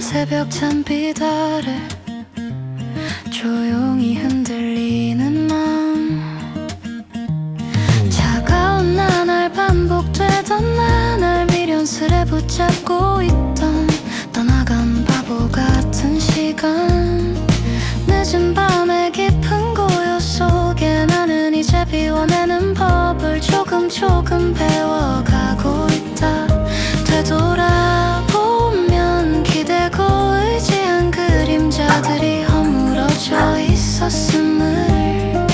새벽 찬빛 아래 조용히 흔들리는 마음. 차가운 나날 반복되던 나날 미련스레 붙잡고 있던 떠나간 바보 같은 시간. 늦은 밤의 깊은 고요 속에 나는 이제 비워내는 법을 조금 조금 배워가 있었음을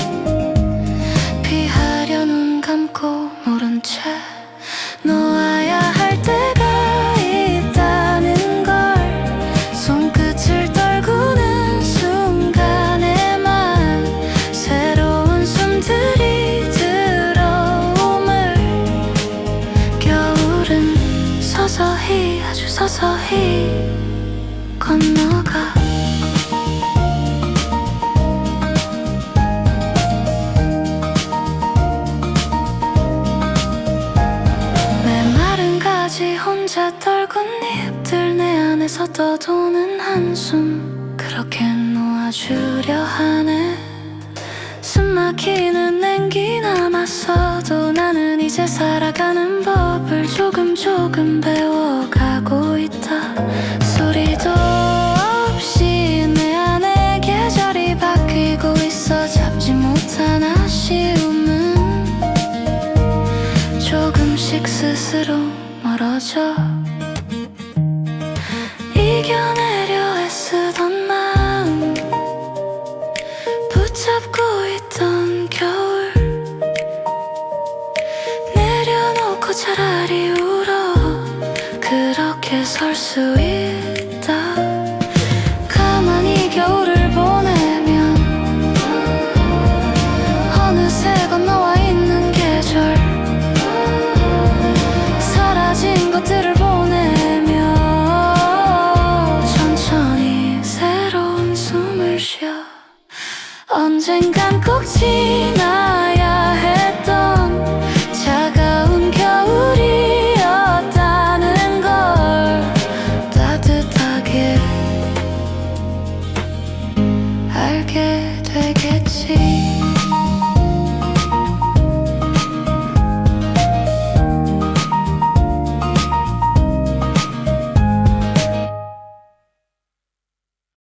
피하려 눈 감고 모른 채 놓아야 할 때가 있다는 걸 손끝을 떨구는 순간에만 새로운 숨들이 들어옴을 겨울은 서서히 아주 서서히 건너가 혼자 떨군 잎들 내 안에서 떠도는 한숨. 그렇게 놓아주려 하네. 숨막히는 냉기 남았어도 나는 이제 살아가는 법을 조금 조금 배워가고 있다. 소리도 없이 내 안에 계절이 바뀌고 있어. 잡지 못한 아쉬움은 조금씩 스스로 멀어져. 이겨내려 애쓰던 마음. 붙잡고 있던 겨울. 내려놓고 차라리 울어. 그렇게 설 수 있다 언젠간 꼭 지나